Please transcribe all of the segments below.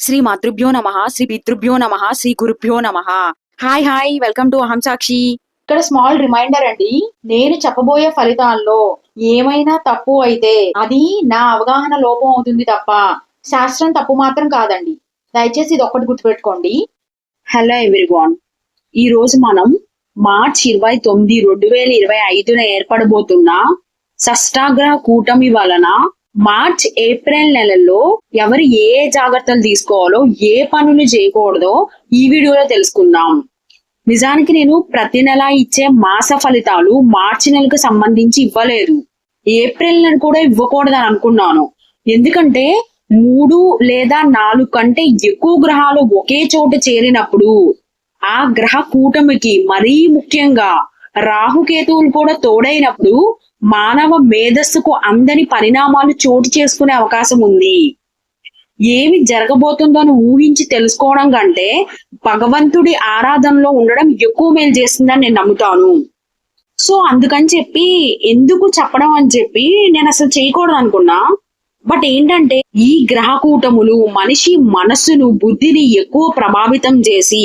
శ్రీ మాతృభ్యో నమ శ్రీ పితృభ్యో నమ శ్రీ గురుభ్యో నమ. హాయ్ హాయ్ వెల్కమ్ టు అహం సాక్షి ఇక్కడ స్మాల్ రిమైండర్ అండి నేను చెప్పబోయే ఫలితాల్లో ఏమైనా తప్పు అయితే అది నా అవగాహన లోపం అవుతుంది తప్ప శాస్త్రం తప్పు మాత్రం కాదండి. దయచేసి ఇది ఒక్కటి గుర్తుపెట్టుకోండి. హలో ఎవ్రీవాన్ ఈ రోజు మనం మార్చ్ ఇరవై తొమ్మిది రెండు వేల ఇరవై ఐదున ఏర్పడబోతున్న షష్టాగ్రహ కూటమి వలన మార్చ్ ఏప్రిల్ నెలలో ఎవరు ఏ ఏ జాగ్రత్తలు తీసుకోవాలో ఏ పనులు చేయకూడదో ఈ వీడియోలో తెలుసుకుందాం. నిజానికి నేను ప్రతి నెల ఇచ్చే మాస ఫలితాలు మార్చి నెలకు సంబంధించి ఇవ్వలేదు. ఏప్రిల్ నెల కూడా ఇవ్వకూడదని అనుకున్నాను. ఎందుకంటే మూడు లేదా నాలుగు కంటే ఎక్కువ గ్రహాలు ఒకే చోట చేరినప్పుడు ఆ గ్రహ కూటమికి మరీ ముఖ్యంగా రాహుకేతువులు కూడా తోడైనప్పుడు మానవ మేధస్సుకు అందని పరిణామాలు చోటు చేసుకునే అవకాశం ఉంది. ఏమి జరగబోతుందో అని ఊహించి తెలుసుకోవడం కంటే భగవంతుడి ఆరాధనలో ఉండడం ఎక్కువ మేలు చేస్తుందని నేను నమ్ముతాను. సో అందుకని చెప్పి ఎందుకు చెప్పడం అని చెప్పి నేను అసలు చేయకూడదు అనుకున్నా. బట్ ఏంటంటే ఈ గ్రహ కూటములు మనిషి మనస్సును బుద్ధిని ఎక్కువ ప్రభావితం చేసి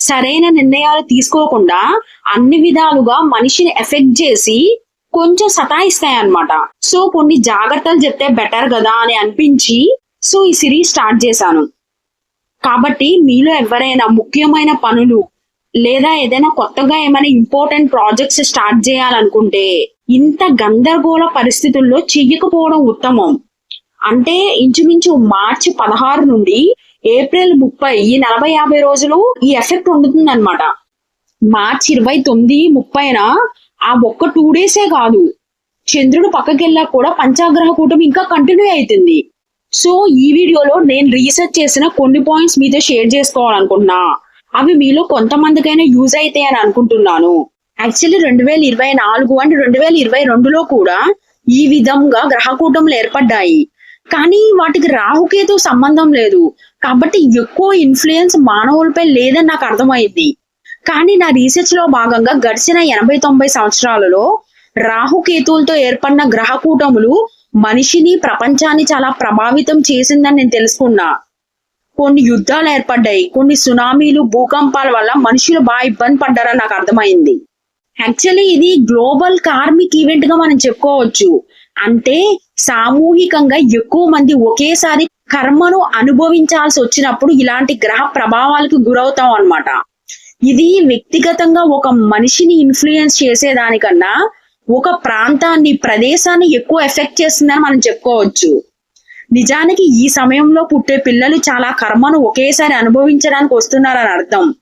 సరైన నిర్ణయాలు తీసుకోకుండా అన్ని విధాలుగా మనిషిని ఎఫెక్ట్ చేసి కొంచెం సతాయిస్తాయి అన్నమాట సో కొన్ని జాగ్రత్తలు చెప్తే బెటర్ కదా అని అనిపించి సో ఈ సిరీస్ స్టార్ట్ చేశాను. కాబట్టి మీలో ఎవరైనా ముఖ్యమైన పనులు లేదా ఏదైనా కొత్తగా ఏమైనా ఇంపార్టెంట్ ప్రాజెక్ట్స్ స్టార్ట్ చేయాలనుకుంటే ఇంత గందరగోళ పరిస్థితుల్లో చెయ్యకపోవడం ఉత్తమం. అంటే ఇంచుమించు మార్చి పదహారు నుండి ఏప్రిల్ ముప్పై ఈ నలభై యాభై రోజులు ఈ ఎఫెక్ట్ ఉంటుంది అనమాట మార్చి ఇరవై తొమ్మిది ముప్పైన ఆ ఒక్క టూ డేసే కాదు. చంద్రుడు పక్కకెళ్ళా కూడా పంచాగ్రహ కూటమి ఇంకా కంటిన్యూ అవుతుంది. సో ఈ వీడియోలో నేను రీసెర్చ్ చేసిన కొన్ని పాయింట్స్ మీతో షేర్ చేసుకోవాలనుకుంటున్నా. అవి మీలో కొంతమందికైనా యూజ్ అయితే అని అనుకుంటున్నాను. యాక్చువల్లీ రెండు వేల ఇరవై నాలుగు అండ్ రెండు వేల ఇరవై రెండులో కూడా ఈ విధంగా గ్రహకూటములు ఏర్పడ్డాయి. కానీ వాటికి రాహుకేతు సంబంధం లేదు. కాబట్టి ఎక్కువ ఇన్ఫ్లుయెన్స్ మానవులపై లేదని నాకు అర్థమైంది. కానీ నా రీసెర్చ్లో భాగంగా గడిచిన ఎనభై తొంభై సంవత్సరాలలో రాహుకేతువులతో ఏర్పడిన గ్రహ కూటములు మనిషిని ప్రపంచాన్ని చాలా ప్రభావితం చేసిందని నేను తెలుసుకున్నా. కొన్ని యుద్ధాలు ఏర్పడ్డాయి కొన్ని సునామీలు భూకంపాల వల్ల మనుషులు బాగా ఇబ్బంది పడ్డారని నాకు అర్థమైంది. యాక్చువల్లీ ఇది గ్లోబల్ కార్మిక్ ఈవెంట్గా మనం చెప్పుకోవచ్చు. అంటే సామూహికంగా ఎక్కువ మంది ఒకేసారి కర్మను అనుభవించాల్సి వచ్చినప్పుడు ఇలాంటి గ్రహ ప్రభావాలకు గురవుతాం అన్నమాట. ఇది వ్యక్తిగతంగా ఒక మనిషిని ఇన్ఫ్లుయెన్స్ చేసేదానికన్నా ఒక ప్రాంతాన్ని ప్రదేశాన్ని ఎక్కువ ఎఫెక్ట్ చేస్తుందని మనం చెప్పుకోవచ్చు. నిజానికి ఈ సమయంలో పుట్టే పిల్లలు చాలా కర్మను ఒకేసారి అనుభవించడానికి వస్తున్నారని అర్థం.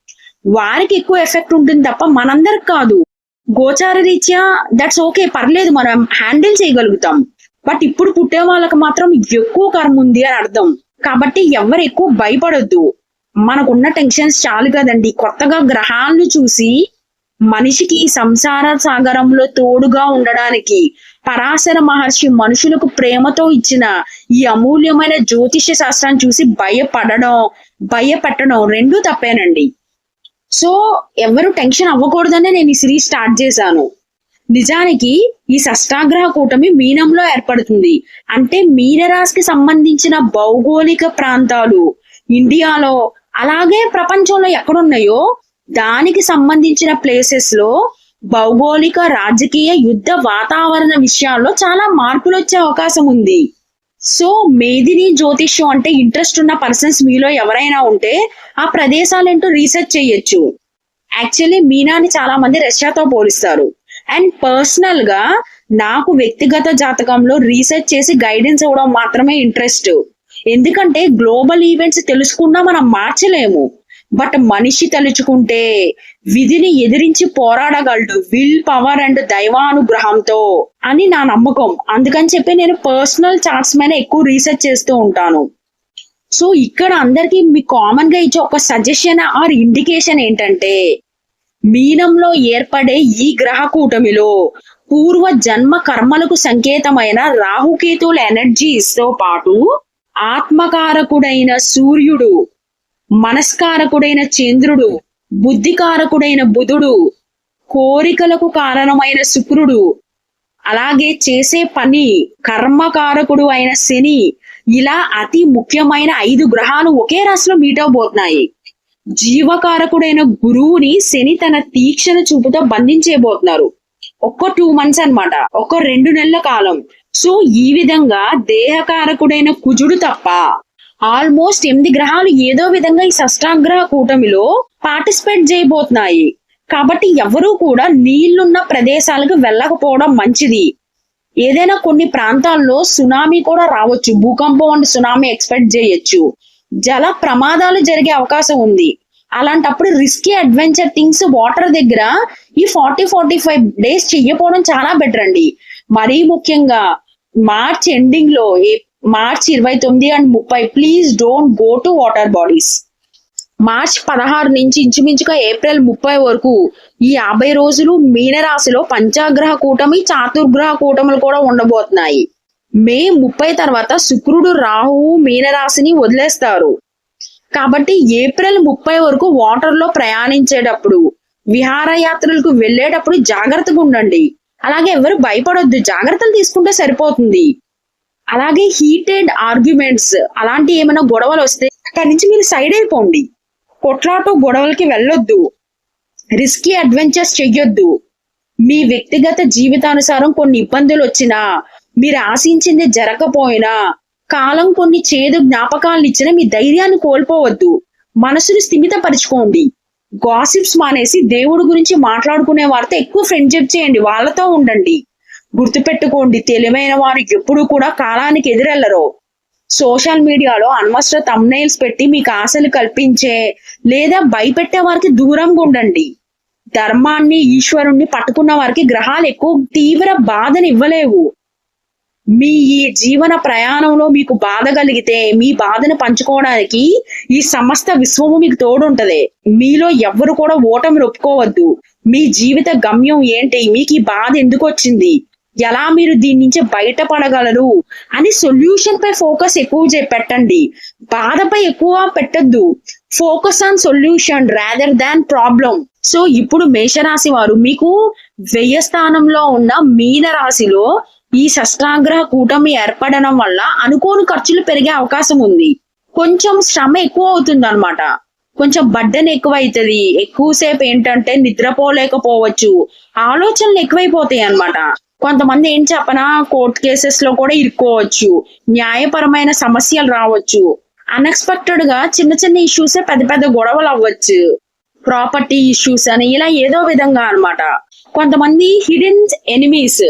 వారికి ఎక్కువ ఎఫెక్ట్ ఉంటుంది తప్ప మనందరికి కాదు. గోచార రీత్యా దట్స్ ఓకే పర్లేదు మనం హ్యాండిల్ చేయగలుగుతాం. బట్ ఇప్పుడు పుట్టే వాళ్ళకి మాత్రం ఎక్కువ కర్మ ఉంది అని అర్థం. కాబట్టి ఎవరు ఎక్కువ భయపడొద్దు. మనకున్న టెన్షన్స్ చాలు కదండి. కొత్తగా గ్రహాలను చూసి మనిషికి ఈ సంసార సాగరంలో తోడుగా ఉండడానికి పరాశర మహర్షి మనుషులకు ప్రేమతో ఇచ్చిన ఈ అమూల్యమైన జ్యోతిష్య శాస్త్రాన్ని చూసి భయపడడం భయపెట్టడం రెండూ తప్పేనండి. సో ఎవరు టెన్షన్ అవ్వకూడదనే నేను ఈ సిరీస్ స్టార్ట్ చేశాను. నిజానికి ఈ షష్టాగ్రహ కూటమి మీనంలో ఏర్పడుతుంది. అంటే మీనరాశికి సంబంధించిన భౌగోళిక ప్రాంతాలు ఇండియాలో అలాగే ప్రపంచంలో ఎక్కడున్నాయో దానికి సంబంధించిన ప్లేసెస్లో భౌగోళిక రాజకీయ యుద్ధ వాతావరణ విషయాల్లో చాలా మార్పులు వచ్చే అవకాశం ఉంది. సో మేదిని జ్యోతిష్యం అంటే ఇంట్రెస్ట్ ఉన్న పర్సన్స్ మీలో ఎవరైనా ఉంటే ఆ ప్రదేశాలు ఏంటో రీసెర్చ్ చేయొచ్చు. యాక్చువల్లీ మీనాని చాలా మంది రష్యాతో పోలిస్తారు. అండ్ పర్సనల్గా నాకు వ్యక్తిగత జాతకంలో రీసెర్చ్ చేసి గైడెన్స్ ఇవ్వడం మాత్రమే ఇంట్రెస్ట్ ఎందుకంటే గ్లోబల్ ఈవెంట్స్ తెలుసుకున్నా మనం మార్చలేము. బట్ మనిషి తలుచుకుంటే విధిని ఎదిరించి పోరాడగలడు. విల్ పవర్ అండ్ దైవానుగ్రహంతో అని నా నమ్మకం. అందుకని చెప్పి నేను పర్సనల్ చార్ట్స్ మీద ఎక్కువ రీసెర్చ్ చేస్తూ ఉంటాను. సో ఇక్కడ అందరికీ మీ కామన్గా ఇచ్చే ఒక సజెషన్ ఆర్ ఇండికేషన్ ఏంటంటే మీనంలో ఏర్పడే ఈ గ్రహ కూటమిలో పూర్వ జన్మ కర్మలకు సంకేతమైన రాహుకేతువుల ఎనర్జీస్తో పాటు ఆత్మకారకుడైన సూర్యుడు మనస్కారకుడైన చంద్రుడు బుద్ధికారకుడైన బుధుడు కోరికలకు కారణమైన శుక్రుడు అలాగే చేసే పని కర్మకారకుడు అయిన శని. ఇలా అతి ముఖ్యమైన ఐదు గ్రహాలు ఒకే రాశిలో మీట్ అవబోతున్నాయి. జీవకారకుడైన గురువుని శని తన తీక్షణ చూపుతో బంధించేయబోతున్నారు. ఒక్క టూ మంత్స్ అన్నమాట. ఒక్క రెండు నెలల కాలం. సో ఈ విధంగా దేహకారకుడైన కుజుడు తప్ప ఆల్మోస్ట్ ఎనిమిది గ్రహాలు ఏదో విధంగా ఈ షష్టాగ్రహ కూటమిలో పార్టిసిపేట్ చేయబోతున్నాయి. కాబట్టి ఎవరూ కూడా నీళ్ళున్న ప్రదేశాలకు వెళ్ళకపోవడం మంచిది. ఏదైనా కొన్ని ప్రాంతాల్లో సునామీ కూడా రావచ్చు. భూకంపం అండ్ సునామీ ఎక్స్పెక్ట్ చేయొచ్చు. జల ప్రమాదాలు జరిగే అవకాశం ఉంది. అలాంటప్పుడు రిస్కీ అడ్వెంచర్ థింగ్స్ వాటర్ దగ్గర ఈ ఫార్టీ ఫార్టీ ఫైవ్ డేస్ చెయ్యపోవడం చాలా బెటర్ అండి. మరీ ముఖ్యంగా మార్చ్ ఎండింగ్లో ఏ- మార్చ్ ఇరవై తొమ్మిది అండ్ ముప్పై please don't go to water bodies March పదహారు నుంచి ఇంచుమించుగా ఏప్రిల్ ముప్పై వరకు ఈ యాభై రోజులు మీనరాశిలో పంచాగ్రహ కూటమి చాతుర్గ్రహ కూటములు కూడా ఉండబోతున్నాయి. మే ముప్పై తర్వాత శుక్రుడు రాహువు మీనరాశిని వదిలేస్తారు. కాబట్టి ఏప్రిల్ ముప్పై వరకు వాటర్లో ప్రయాణించేటప్పుడు విహారయాత్రలకు వెళ్ళేటప్పుడు జాగ్రత్తగా ఉండండి. అలాగే ఎవరు భయపడొద్దు జాగ్రత్తలు తీసుకుంటే సరిపోతుంది. అలాగే హీటెడ్ ఆర్గ్యుమెంట్స్ అలాంటి ఏమైనా గొడవలు వస్తే అక్కడి నుంచి మీరు సైడ్ అయిపోండి. కొట్లాట గొడవలకి వెళ్ళొద్దు. రిస్కీ అడ్వెంచర్స్ చెయ్యొద్దు. మీ వ్యక్తిగత జీవితానుసారం కొన్ని ఇబ్బందులు వచ్చినా మీరు ఆశించింది జరగకపోయినా కాలం కొన్ని చేదు జ్ఞాపకాలను ఇచ్చినా మీ ధైర్యాన్ని కోల్పోవద్దు. మనసును స్థిమితపరచుకోండి. గాసిప్స్ మానేసి దేవుడి గురించి మాట్లాడుకునే వారితో ఎక్కువ ఫ్రెండ్షిప్ చేయండి. వాళ్ళతో ఉండండి. గుర్తుపెట్టుకోండి. తెలివైన వారు ఎప్పుడు కూడా కాలానికి ఎదురెళ్ళరు. సోషల్ మీడియాలో అనవసర తమ్నైల్స్ పెట్టి మీకు ఆశలు కల్పించే లేదా భయపెట్టే వారికి దూరంగా ఉండండి. ధర్మాన్ని ఈశ్వరుణ్ణి పట్టుకున్న వారికి గ్రహాలు ఎక్కువ తీవ్ర బాధని ఇవ్వలేవు. మీ ఈ జీవన ప్రయాణంలో మీకు బాధ కలిగితే మీ బాధను పంచుకోవడానికి ఈ సమస్త విశ్వము మీకు తోడుంటది. మీలో ఎవ్వరు కూడా ఓటమి ఒప్పుకోవద్దు. మీ జీవిత గమ్యం ఏంటి? మీకు ఈ బాధ ఎందుకు వచ్చింది? ఎలా మీరు దీని నుంచి బయటపడగలరు? అని సొల్యూషన్ పై ఫోకస్ ఎక్కువ పెట్టండి. బాధపై ఎక్కువ పెట్టద్దు. Focus on solution rather than problem so ఇప్పుడు మేషరాశి వారు మీకు వ్యయ స్థానంలో ఉన్న మీన రాశిలో ఈ శస్త్రాగ్రహ కూటమి ఏర్పడడం వల్ల అనుకోని ఖర్చులు పెరిగే అవకాశం ఉంది. కొంచెం శ్రమ ఎక్కువ అవుతుంది అనమాట కొంచెం బడ్డన్ ఎక్కువ అవుతుంది ఎక్కువసేపు ఏంటంటే నిద్రపోలేకపోవచ్చు. ఆలోచనలు ఎక్కువైపోతాయి అన్నమాట. కొంతమంది ఏం చెప్పనా? కోర్టు కేసెస్లో కూడా ఇరుక్కోవచ్చు. న్యాయపరమైన సమస్యలు రావచ్చు. అన్ఎక్స్పెక్టెడ్గా చిన్న చిన్న ఇష్యూస్ పెద్ద పెద్ద గొడవలు అవ్వచ్చు. ప్రాపర్టీ ఇష్యూస్ అని ఇలా ఏదో విధంగా అన్నమాట. కొంతమంది హిడెన్ ఎనిమీస్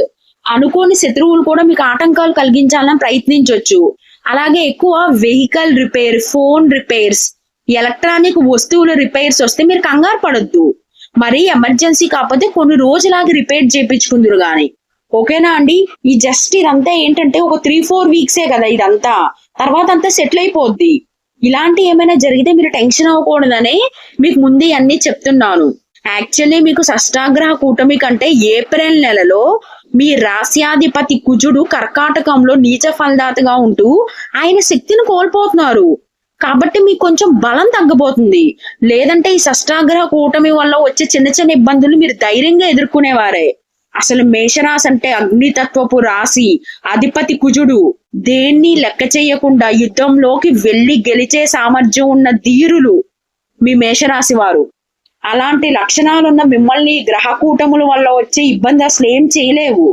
అనుకోని శత్రువులు కూడా మీకు ఆటంకాలు కలిగించాలని ప్రయత్నించవచ్చు అలాగే ఎక్కువ vehicle repair phone repairs electronic వస్తువుల రిపేర్స్ వస్తే మీరు కంగారు పడద్దు. మరీ ఎమర్జెన్సీ కాకపోతే కొన్ని రోజులాగా రిపేర్ చేయించుకుందరు గాని. ఓకేనా అండి? ఈ జస్ట్ ఇదంతా ఏంటంటే ఒక త్రీ ఫోర్ వీక్సే కదా ఇదంతా. తర్వాత అంతా సెటిల్ అయిపోద్ది. ఇలాంటి ఏమైనా జరిగితే మీరు టెన్షన్ అవ్వకూడదని మీకు ముందే అన్ని చెప్తున్నాను. యాక్చువల్లీ మీకు షష్టాగ్రహ కూటమి కంటే ఏప్రిల్ నెలలో మీ రాశ్యాధిపతి కుజుడు కర్కాటకంలో నీచ ఫలదాతగా ఉంటూ ఆయన శక్తిని కోల్పోతున్నారు. కాబట్టి మీకు కొంచెం బలం తగ్గబోతుంది. లేదంటే ఈ షష్టాగ్రహ కూటమి వల్ల వచ్చే చిన్న చిన్న ఇబ్బందులు మీరు ధైర్యంగా ఎదుర్కొనేవారే. అసలు మేషరాశి అంటే అగ్నితత్వపు రాశి అధిపతి కుజుడు. దేన్ని లెక్క చేయకుండా యుద్ధంలోకి వెళ్ళి గెలిచే సామర్థ్యం ఉన్న ధీరులు మీ మేషరాశి వారు. అలాంటి లక్షణాలున్న మిమ్మల్ని గ్రహ కూటముల వల్ల వచ్చే ఇబ్బంది అసలు ఏం చేయలేవు.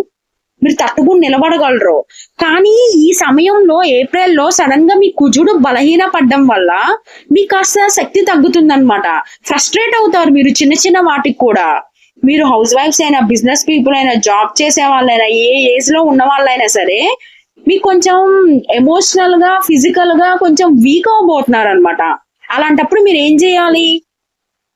మీరు తట్టుకుని నిలబడగలరు. కానీ ఈ సమయంలో ఏప్రిల్లో సడన్గా మీ కుజుడు బలహీన పడ్డం వల్ల మీకు కాస్త శక్తి తగ్గుతుందన్నమాట. ఫ్రస్ట్రేట్ అవుతారు మీరు చిన్న చిన్న వాటికి కూడా. మీరు హౌస్ వైఫ్స్ అయినా బిజినెస్ పీపుల్ అయినా జాబ్ చేసే వాళ్ళైనా ఏ ఏజ్లో ఉన్న వాళ్ళైనా సరే మీకు కొంచెం ఎమోషనల్గా ఫిజికల్గా కొంచెం వీక్ అవబోతున్నారు అనమాట అలాంటప్పుడు మీరు ఏం చేయాలి?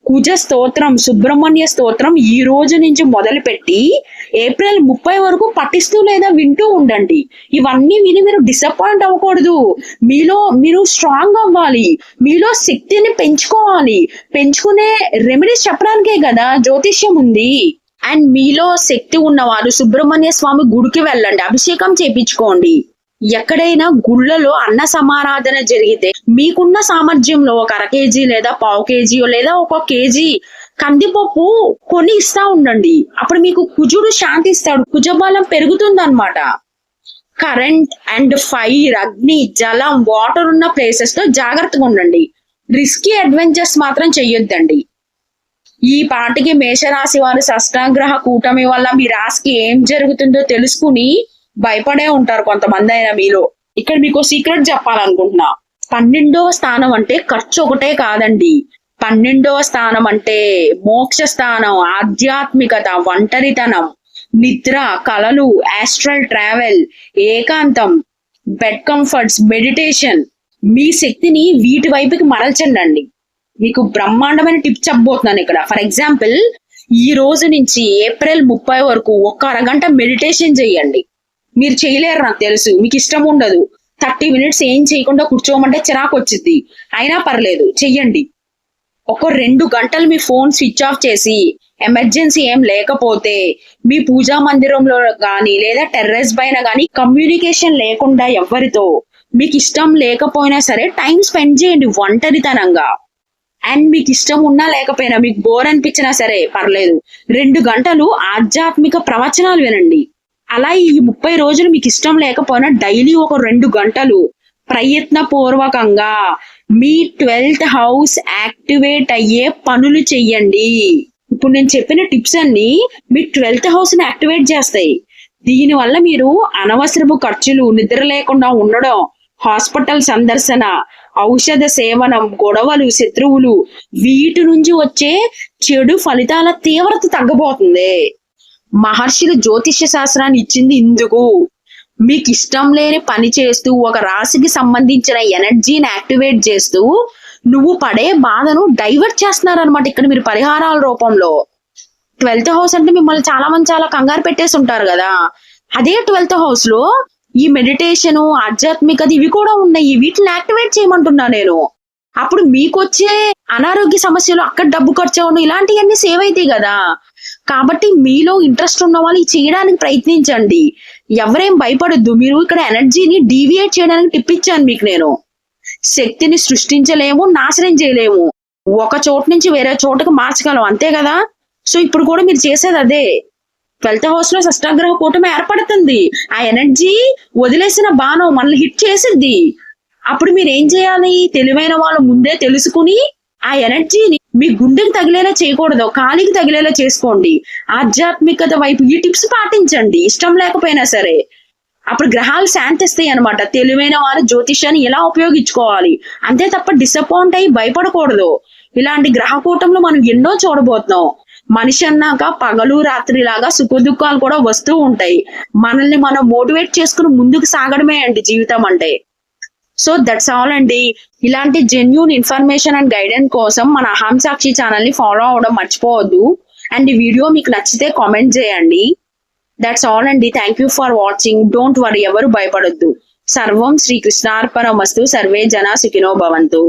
కుజ స్తోత్రం సుబ్రహ్మణ్య స్తోత్రం ఈ రోజు నుంచి మొదలుపెట్టి ఏప్రిల్ ముప్పై వరకు పఠిస్తూ లేదా వింటూ ఉండండి. ఇవన్నీ విని మీరు డిసప్పాయింట్ అవ్వకూడదు. మీలో మీరు స్ట్రాంగ్ అవ్వాలి. మీలో శక్తిని పెంచుకోవాలి. పెంచుకునే రెమెడీస్ చెప్పడానికే కదా జ్యోతిష్యం ఉంది. అండ్ మీలో శక్తి ఉన్నవారు సుబ్రహ్మణ్య స్వామి గుడికి వెళ్ళండి. అభిషేకం చేపించుకోండి. ఎక్కడైనా గుళ్ళలో అన్న సమారాధన జరిగితే మీకున్న సామర్థ్యంలో ఒక అర కేజీ లేదా పావు కేజీ లేదా ఒక కేజీ కందిపప్పు కొని ఇస్తా ఉండండి. అప్పుడు మీకు కుజుడు శాంతి ఇస్తాడు. కుజబలం పెరుగుతుంది అనమాట కరెంట్ అండ్ ఫైర్ అగ్ని జలం వాటర్ ఉన్న ప్లేసెస్తో జాగ్రత్తగా ఉండండి. రిస్కీ అడ్వెంచర్స్ మాత్రం చెయ్యొద్దండి. ఈ పాటికి మేషరాశి వారి షష్టాగ్రహ కూటమి వల్ల మీ రాశికి ఏం జరుగుతుందో తెలుసుకుని భయపడే ఉంటారు కొంతమంది అయినా మీలో. ఇక్కడ మీకు సీక్రెట్ చెప్పాలనుకుంటున్నా. పన్నెండవ స్థానం అంటే ఖర్చు ఒకటే కాదండి. పన్నెండవ స్థానం అంటే మోక్ష స్థానం ఆధ్యాత్మికత ఒంటరితనం నిద్ర కళలు ఆస్ట్రల్ ట్రావెల్ ఏకాంతం బెడ్ కంఫర్ట్స్ మెడిటేషన్ మీ శక్తిని వీటి వైపుకి మరల్చండి మీకు బ్రహ్మాండమైన టిప్ చెప్పబోతున్నాను ఇక్కడ. ఫర్ ఎగ్జాంపుల్ ఈ రోజు నుంచి ఏప్రిల్ ముప్పై వరకు ఒక్క అరగంట మెడిటేషన్ చేయండి. మీరు చేయలేరు నాకు తెలుసు. మీకు ఇష్టం ఉండదు. థర్టీ మినిట్స్ ఏం చేయకుండా కూర్చోమంటే చిరాకు వచ్చింది అయినా పర్లేదు చెయ్యండి. ఒక రెండు గంటలు మీ ఫోన్ స్విచ్ ఆఫ్ చేసి ఎమర్జెన్సీ ఏం లేకపోతే మీ పూజా మందిరంలో గాని లేదా టెర్రస్ పైన గాని కమ్యూనికేషన్ లేకుండా ఎవరితో మీకు ఇష్టం లేకపోయినా సరే టైం స్పెండ్ చేయండి ఒంటరితనంగా. అండ్ మీకు ఇష్టం ఉన్నా లేకపోయినా మీకు బోర్ అనిపించినా సరే పర్లేదు. రెండు గంటలు ఆధ్యాత్మిక ప్రవచనాలు వినండి. అలా ఈ ముప్పై రోజులు మీకు ఇష్టం లేకపోయినా డైలీ ఒక రెండు గంటలు ప్రయత్నపూర్వకంగా మీ ట్వెల్త్ హౌస్ యాక్టివేట్ అయ్యే పనులు చెయ్యండి. ఇప్పుడు నేను చెప్పిన టిప్స్ అన్ని మీ ట్వెల్త్ హౌస్ని యాక్టివేట్ చేస్తాయి. దీని వల్ల మీరు అనవసరపు ఖర్చులు నిద్ర లేకుండా ఉండడం హాస్పిటల్ సందర్శన ఔషధ సేవనం గొడవలు శత్రువులు వీటి నుంచి వచ్చే చెడు ఫలితాల తీవ్రత తగ్గబోతుంది. మహర్షులు జ్యోతిష్య శాస్త్రాన్ని ఇచ్చింది ఇందుకు. మీకు ఇష్టం లేని పని చేస్తూ ఒక రాశికి సంబంధించిన ఎనర్జీని యాక్టివేట్ చేస్తూ నువ్వు పడే బాధను డైవర్ట్ చేస్తున్నారు అనమాట ఇక్కడ మీరు పరిహారాల రూపంలో. ట్వెల్త్ హౌస్ అంటే మిమ్మల్ని చాలా మంది చాలా కంగారు పెట్టేసి ఉంటారు కదా. అదే ట్వెల్త్ హౌస్లో ఈ మెడిటేషన్ ఆధ్యాత్మికత ఇవి కూడా ఉన్నాయి. వీటిని యాక్టివేట్ చేయమంటున్నా నేను. అప్పుడు మీకు వచ్చే అనారోగ్య సమస్యలు అక్కడ డబ్బు ఖర్చు అవడం ఇలాంటివన్నీ సేవ్ అవుతాయి కదా. కాబట్టి మీలో ఇంట్రెస్ట్ ఉన్న వాళ్ళు చేయడానికి ప్రయత్నించండి. ఎవరేం భయపడొద్దు. మీరు ఇక్కడ ఎనర్జీని డీవియేట్ చేయడానికి టిప్ ఇచ్చాను మీకు నేను. శక్తిని సృష్టించలేము నాశనం చేయలేము. ఒక చోటు నుంచి వేరే చోటుకు మార్చగలం. అంతే కదా? సో ఇప్పుడు కూడా మీరు చేసేది అదే. ట్వెల్త్ హౌస్లో షష్టాగ్రహ కూటమి ఏర్పడుతుంది. ఆ ఎనర్జీ వదిలేసిన బాణం మనల్ని హిట్ చేసిద్ది. అప్పుడు మీరు ఏం చేయాలి? తెలివైన వాళ్ళు ముందే తెలుసుకుని ఆ ఎనర్జీని మీ గుండెకి తగిలేలా చేయకూడదు కాలికి తగిలేలా చేసుకోండి. ఆధ్యాత్మికత వైపు ఈ టిప్స్ పాటించండి ఇష్టం లేకపోయినా సరే. అప్పుడు గ్రహాలు శాంతిస్తాయి అనమాట తెలివైన వారు జ్యోతిష్యాన్ని ఎలా ఉపయోగించుకోవాలి? అంతే తప్ప డిసప్పాయింట్ అయ్యి భయపడకూడదు. ఇలాంటి గ్రహ కూటంలో మనం ఎన్నో చూడబోతున్నాం. మనిషి అన్నాక పగలు రాత్రి లాగా సుఖ దుఃఖాలు కూడా వస్తూ ఉంటాయి. మనల్ని మనం మోటివేట్ చేసుకుని ముందుకు సాగడమే అండి జీవితం అంటే. సో దట్స్ ఆల్ అండి. ఇలాంటి జెన్యున్ ఇన్ఫర్మేషన్ అండ్ గైడెన్స్ కోసం మన అహం సాక్షి ఛానల్ని ఫాలో అవడం మర్చిపోవద్దు. అండ్ ఈ వీడియో మీకు నచ్చితే కామెంట్ చేయండి. దట్స్ ఆల్ అండి. Thank you for watching don't worry ఎవరు భయపడొద్దు. సర్వం శ్రీకృష్ణార్పణమస్తు సర్వే జన సుఖినో భవంతు.